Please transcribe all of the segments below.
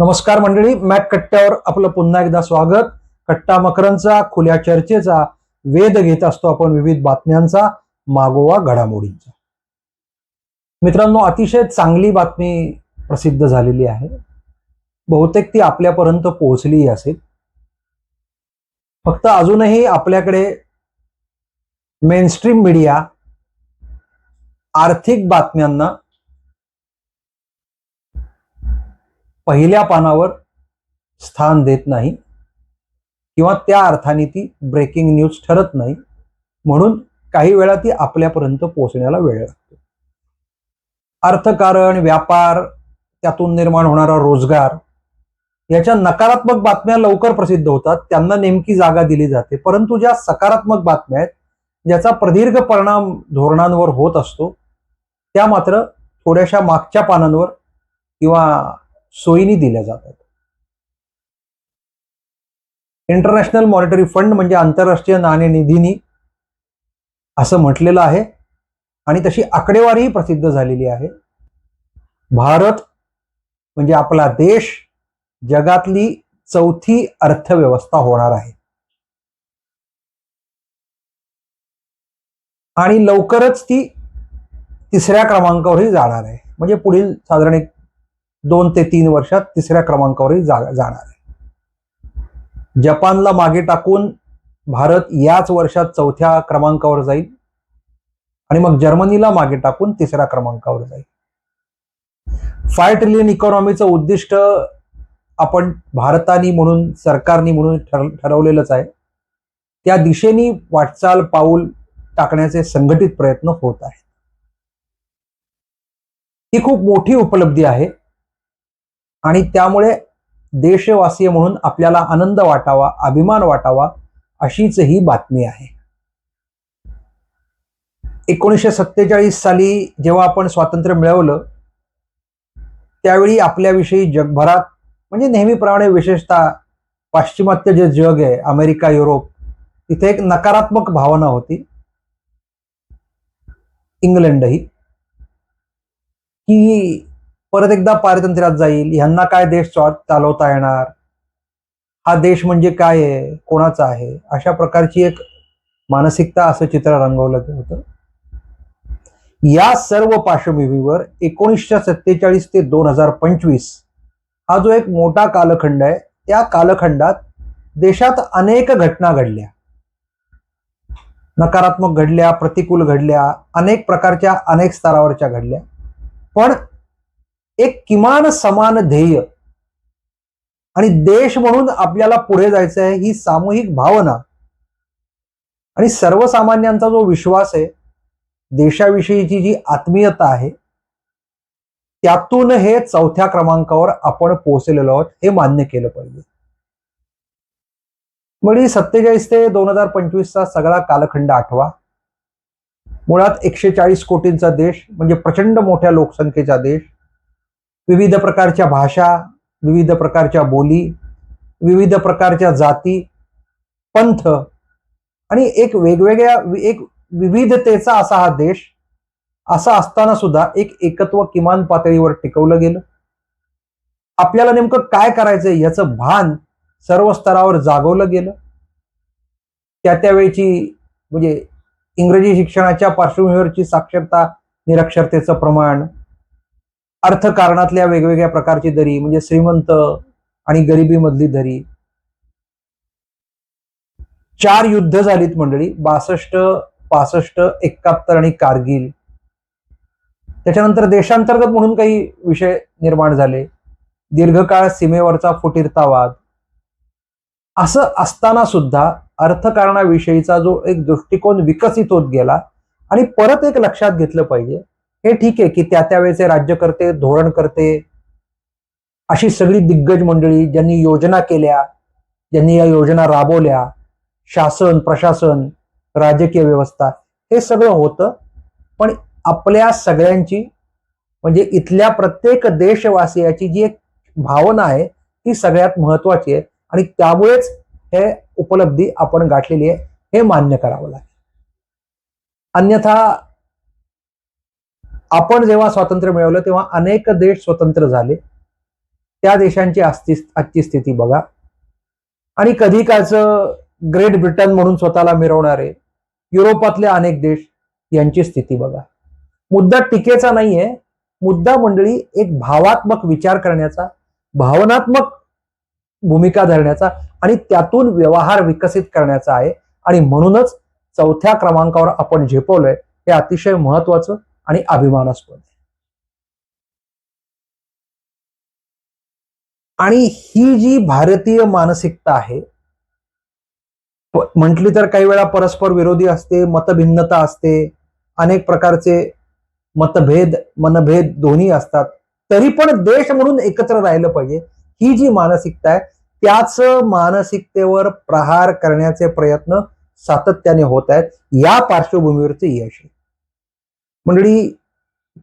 नमस्कार मंडळी मॅक कट्ट्यावर आपलं पुन्हा एकदा स्वागत. कट्टा मकरांचा खुल्या चर्चेचा वेध घेत असतो आपण विविध बातम्यांचा मागोवा घडामोडींचा. मित्रांनो अतिशय चांगली बातमी प्रसिद्ध झालेली आहे. बहुतेक ती आपल्यापर्यंत पोहोचली असेल. फक्त अजूनही आपल्याकडे मेनस्ट्रीम मीडिया आर्थिक बातम्यांना पहिल्या पानावर स्थान देत नाही किंवा त्या अर्थाने ती ब्रेकिंग न्यूज ठरत नाही. म्हणून काही वेळा ती आपल्यापर्यंत पोहोचण्याला वेळ लागतो. अर्थकारण व्यापार त्यातून निर्माण होणारा रोजगार याच्या नकारात्मक बातम्या लवकर प्रसिद्ध होतात. त्यांना नेमकी जागा दिली जाते. परंतु ज्या सकारात्मक बातम्या आहेत ज्याचा प्रदीर्घ परिणाम धोरणांवर होत असतो त्या मात्र थोड्याशा मागच्या पानांवर किंवा सोयीनी दिल्या जातात. इंटरनॅशनल मॉनिटरी फंड म्हणजे आंतरराष्ट्रीय नाणेनिधीनी असं म्हटलेलं आहे आणि तशी आकडेवारीही प्रसिद्ध झालेली आहे. भारत म्हणजे आपला देश जगातली चौथी अर्थव्यवस्था होणार आहे. आणि लवकरच ती तिसऱ्या क्रमांकावरही जाणार आहे. म्हणजे पुढील साधारण एक दोन ते तीन वर्षात तिसऱ्या क्रमांकावरही जा जाणार आहे. जपानला मागे टाकून भारत याच वर्षात चौथ्या क्रमांकावर जाईल. आणि मग जर्मनीला मागे टाकून तिसऱ्या क्रमांकावर जाईल. फाय ट्रिलियन इकॉनॉमीचं उद्दिष्ट आपण भारतानी म्हणून सरकारनी म्हणून ठर ठरवलेलंच आहे. त्या दिशेने वाटचाल पाऊल टाकण्याचे संघटित प्रयत्न होत आहेत. ही खूप मोठी उपलब्धी आहे. आणि त्यामुळे देशवासीय म्हणून आपल्याला आनंद वाटावा अभिमान वाटावा अशीच ही बातमी आहे. एकोणीसशे सत्तेचाळीस साली जेव्हा आपण स्वातंत्र्य मिळवलं त्यावेळी आपल्याविषयी जगभरात म्हणजे नेहमीप्रमाणे विशेषतः पाश्चिमात्य जे जग आहे अमेरिका युरोप तिथे एक नकारात्मक भावना होती. इंग्लंडही. की परत एकदा पारतंत्र्यात जाईल. ह्यांना काय देश चालवता येणार? हा देश म्हणजे काय आहे? कोणाचा आहे? अशा प्रकारची एक मानसिकता असं चित्र रंगवलं होतं. या सर्व पार्श्वभूमीवर एकोणीसशे सत्तेचाळीस ते दोन हजार पंचवीस हा जो एक मोठा कालखंड आहे त्या कालखंडात देशात अनेक घटना घडल्या. नकारात्मक घडल्या प्रतिकूल घडल्या अनेक प्रकारच्या अनेक स्तरावरच्या घडल्या. पण एक किमान समान ध्येय. आणि देश म्हणून आपल्याला पुढे जायचं आहे ही सामूहिक भावना. आणि सर्वसामान्यांचा जो विश्वास आहे देशाविषयीची जी आत्मीयता आहे त्यातून हे चौथ्या क्रमांकावर आपण पोहोचलेलो आहोत हे मान्य केलं पाहिजे. म्हणजे सत्तेचाळीस ते दोन हजार पंचवीसचा सगळा कालखंड आठवा. मुळात एकशे चाळीस कोटींचा देश म्हणजे प्रचंड मोठ्या लोकसंख्येचा देश. विविध प्रकारच्या भाषा विविध प्रकारच्या बोली विविध प्रकारच्या जाती पंथ आणि एक वेगवेगळ्या एक विविधतेचा असा हा देश असा असताना सुद्धा एक एकत्व किमान पातळीवर टिकवलं गेलं. आपल्याला नेमकं काय करायचंय याचं भान सर्व स्तरावर जागवलं गेलं. त्या त्यावेळीची म्हणजे इंग्रजी शिक्षणाच्या पार्श्वभूमीवरची साक्षरता निरक्षरतेचं प्रमाण अर्थकारणातल्या वेगवेगळ्या प्रकारची दरी म्हणजे श्रीमंत आणि गरिबीमधली दरी. चार युद्ध झालीत मंडळी बासष्ट पासष्ट एकाहत्तर आणि कारगिल. त्याच्यानंतर देशांतर्गत म्हणून काही विषय निर्माण झाले. दीर्घकाळ सीमेवरचा फुटीरतावाद. असं असताना सुद्धा अर्थकारणाविषयीचा जो एक दृष्टिकोन विकसित होत गेला आणि परत एक लक्षात घेतलं पाहिजे हे ठीक आहे की त्या त्यावेळेचे राज्यकर्ते धोरणकर्ते अशी सगळी दिग्गज मंडळी ज्यांनी योजना केल्या ज्यांनी या योजना राबवल्या शासन प्रशासन राजकीय व्यवस्था हे सगळं होतं. पण आपल्या सगळ्यांची म्हणजे इथल्या प्रत्येक देशवासियाची जी एक भावना आहे ती सगळ्यात महत्वाची आहे. आणि त्यामुळेच हे उपलब्धी आपण गाठलेली आहे हे मान्य करावं लागेल. अन्यथा आपण जेव्हा स्वातंत्र्य मिळवलं तेव्हा अनेक देश स्वतंत्र झाले. त्या देशांची आजची आजची स्थिती बघा. आणि कधी काळचं ग्रेट ब्रिटन म्हणून स्वतःला मिरवणारे युरोपातले अनेक देश यांची स्थिती बघा. मुद्दा टीकेचा नाहीये. मुद्दा मंडळी एक भावात्मक विचार करण्याचा भावनात्मक भूमिका धरण्याचा आणि त्यातून व्यवहार विकसित करण्याचा आहे. आणि म्हणूनच चौथ्या क्रमांकावर आपण झेपवलंय हे अतिशय महत्वाचं आणि अभिमानास्पद आहे. आणि ही जी भारतीय मानसिकता आहे म्हटली तर काही वेळा परस्पर विरोधी असते मतभिन्नता असते अनेक प्रकारचे मतभेद मनभेद दोन्ही असतात तरी पण देश म्हणून एकत्र राहिलं पाहिजे. ही जी मानसिकता आहे त्याच मानसिकतेवर प्रहार करण्याचे प्रयत्न सातत्याने होत आहेत. या पार्श्वभूमीवरचे यश आहे. मंडळी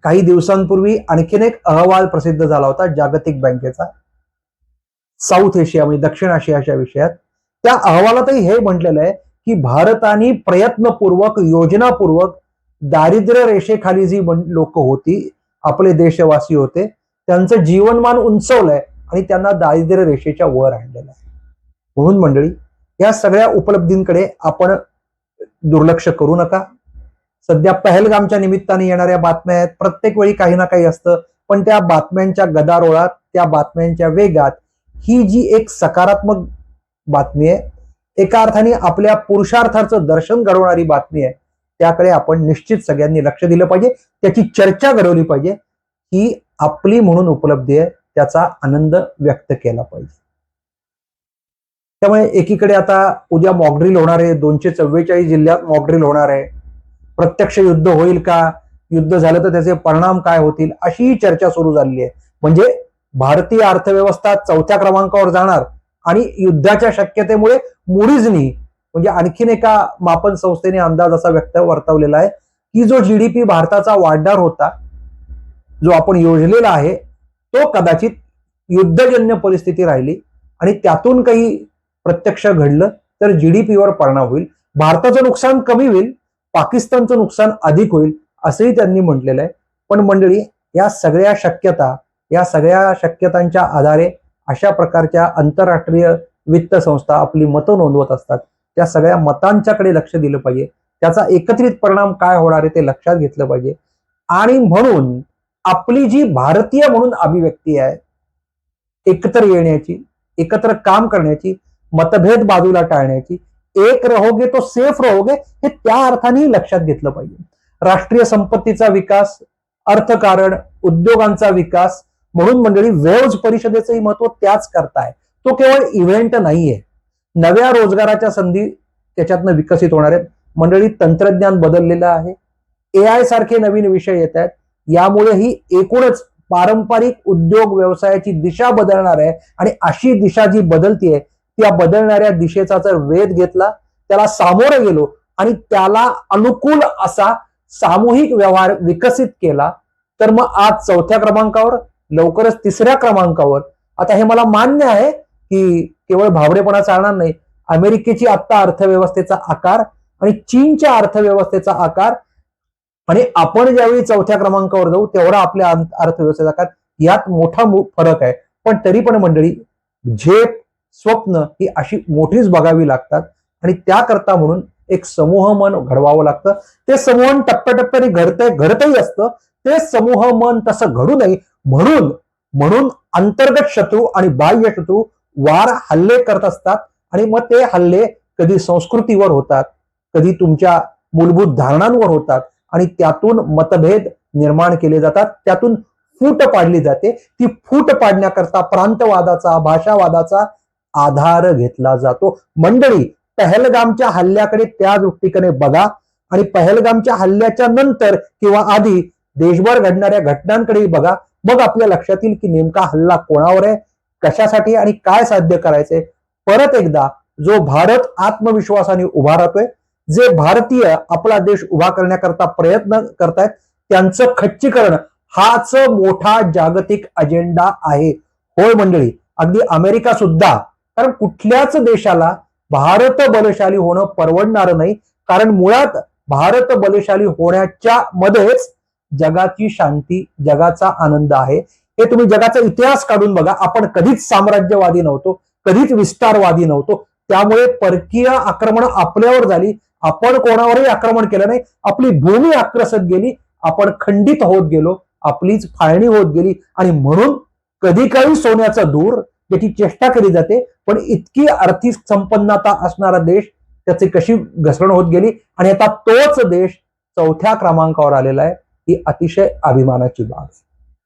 काही दिवसांपूर्वी आणखीन एक अहवाल प्रसिद्ध झाला होता जागतिक बँकेचा. साऊथ एशिया म्हणजे दक्षिण आशियाच्या विषयात. त्या अहवालातही हे म्हटलेलं आहे की भारताने प्रयत्नपूर्वक योजनापूर्वक दारिद्र्य रेषेखाली जी लोक होती आपले देशवासी होते त्यांचं जीवनमान उंचवलंय आणि त्यांना दारिद्र्य रेषेच्या वर आणलेलं आहे. म्हणून मंडळी या सगळ्या उपलब्धींकडे आपण दुर्लक्ष करू नका. सध्या पहलगामच्या निमित्ताने येणाऱ्या बातम्या आहेत. प्रत्येक वेळी काही ना काही असतं. पण त्या बातम्यांच्या गदारोळात त्या बातम्यांच्या वेगात ही जी एक सकारात्मक बातमी आहे एका अर्थाने आपल्या पुरुषार्थाचं दर्शन घडवणारी बातमी आहे त्याकडे आपण निश्चित सगळ्यांनी लक्ष दिलं पाहिजे. त्याची चर्चा घडवली पाहिजे. ही आपली म्हणून उपलब्धी आहे त्याचा आनंद व्यक्त केला पाहिजे. त्यामुळे एकीकडे आता उद्या मॉकड्रिल होणार आहे. दोनशे चव्वेचाळीस जिल्ह्यात मॉकड्रिल होणार आहे. प्रत्यक्ष युद्ध होईल का? युद्ध झालं तर त्याचे परिणाम काय होतील? अशी चर्चा सुरू झालेली आहे. म्हणजे भारतीय अर्थव्यवस्था चौथ्या क्रमांकावर जाणार आणि युद्धाच्या शक्यतेमुळे मुडीजनी म्हणजे आणखीन एका मापन संस्थेने अंदाज असा व्यक्त वर्तवलेला आहे की जो जीडीपी भारताचा वाढणार होता जो आपण योजलेला आहे तो कदाचित युद्धजन्य परिस्थिती राहिली आणि त्यातून काही प्रत्यक्ष घडलं तर जीडीपीवर परिणाम होईल. भारताचं नुकसान कमी होईल पाकिस्तानचं नुकसान अधिक होईल असंही त्यांनी म्हटलेलं आहे. पण मंडळी या सगळ्या शक्यता या सगळ्या शक्यतांच्या आधारे अशा प्रकारच्या आंतरराष्ट्रीय वित्त संस्था आपली मतं नोंदवत असतात. त्या सगळ्या मतांच्याकडे लक्ष दिलं पाहिजे. त्याचा एकत्रित परिणाम काय होणार आहे ते लक्षात घेतलं पाहिजे. आणि म्हणून आपली जी भारतीय म्हणून अभिव्यक्ती आहे एकत्र येण्याची एकत्र काम करण्याची मतभेद बाजूला टाळण्याची एक रहोगे तो सेफ रहोगे हे त्या अर्थाने लक्षात घेतलं पाहिजे. राष्ट्रीय संपत्तीचा विकास अर्थकारण उद्योगांचा विकास म्हणून मंडळी वेव्ज परिषदेचंही महत्त्व त्याच करताय. तो केवळ इव्हेंट नाहीये. नव्या रोजगाराच्या संधी त्याच्यातनं विकसित होणार आहेत. मंडळी तंत्रज्ञान बदललेलं आहे. ए आय सारखे नवीन विषय येत आहेत. यामुळे ही एकूणच पारंपरिक उद्योग व्यवसायाची दिशा बदलणार आहे आणि अशी दिशा जी बदलतीये त्या बदलणाऱ्या दिशेचा जर वेध घेतला त्याला सामोरं गेलो आणि त्याला अनुकूल असा सामूहिक व्यवहार विकसित केला तर मग आज चौथ्या क्रमांकावर लवकरच तिसऱ्या क्रमांकावर आता हे मला मान्य आहे की केवळ भावडेपणा चालणार नाही अमेरिकेची आत्ता अर्थव्यवस्थेचा आकार आणि चीनच्या अर्थव्यवस्थेचा आकार आणि आपण ज्यावेळी चौथ्या क्रमांकावर जाऊ तेवढा आपल्या अर्थव्यवस्थेचा आकार यात मोठा फरक आहे. पण तरी पण मंडळी झेप स्वप्न ही अशी मोठीच बघावी लागतात. आणि त्याकरता म्हणून एक समूह मन घडवावं लागतं. ते समूह टप्प्याटप्प्याने घडतंय घडतही असतं. ते समूह मन तसं घडू नये म्हणून म्हणून अंतर्गत शत्रू आणि बाह्य शत्रू वार हल्ले करत असतात. आणि मग ते हल्ले कधी संस्कृतीवर होतात कधी तुमच्या मूलभूत धारणांवर होतात. आणि त्यातून मतभेद निर्माण केले जातात. त्यातून फूट पाडली जाते. ती फूट पाडण्याकरता प्रांतवादाचा भाषावादाचा आधार घेतला जातो. मंडळी पहलगामच्या हल्ल्याकडे त्या दृष्टीकडे बघा आणि पहलगामच्या हल्ल्याच्या नंतर किंवा आधी देशभर घडणाऱ्या घटनांकडेही बघा. मग आपल्या लक्षात येईल की नेमका हल्ला कोणावर आहे कशासाठी आणि काय साध्य करायचंय. परत एकदा जो भारत आत्मविश्वासाने उभा राहतोय जे भारतीय आपला देश उभा करण्याकरता प्रयत्न करतायत त्यांचं खच्चीकरण हाच मोठा जागतिक अजेंडा आहे. होय मंडळी अगदी अमेरिका सुद्धा कारण कुठल्याच देशाला भारत बलशाली होणं परवडणार नाही. कारण मुळात भारत बलशाली होण्याच्या मध्येच जगाची शांती जगाचा आनंद आहे. हे तुम्ही जगाचा इतिहास काढून बघा. आपण कधीच साम्राज्यवादी नव्हतो कधीच विस्तारवादी नव्हतो. त्यामुळे परकीय आक्रमण आपल्यावर झाली. आपण कोणावरही आक्रमण केलं नाही. आपली भूमी आक्रसत गेली. आपण खंडित होत गेलो. आपलीच फाळणी होत गेली. आणि म्हणून कधी काही सोन्याचा दूर ज्याची चेष्टा केली जाते पण इतकी आर्थिक संपन्नता असणारा देश त्याची कशी घसरण होत गेली? आणि आता तोच देश चौथ्या क्रमांकावर आलेला आहे ही अतिशय अभिमानाची बाब.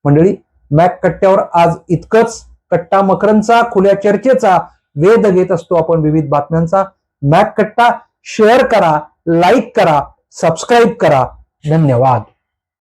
मंडळी मॅक कट्ट्यावर आज इतकंच कट्टा मकरंचा खुल्या चर्चेचा वेध घेत असतो आपण विविध बातम्यांचा. मॅक कट्टा शेअर करा लाईक करा सबस्क्राईब करा. धन्यवाद.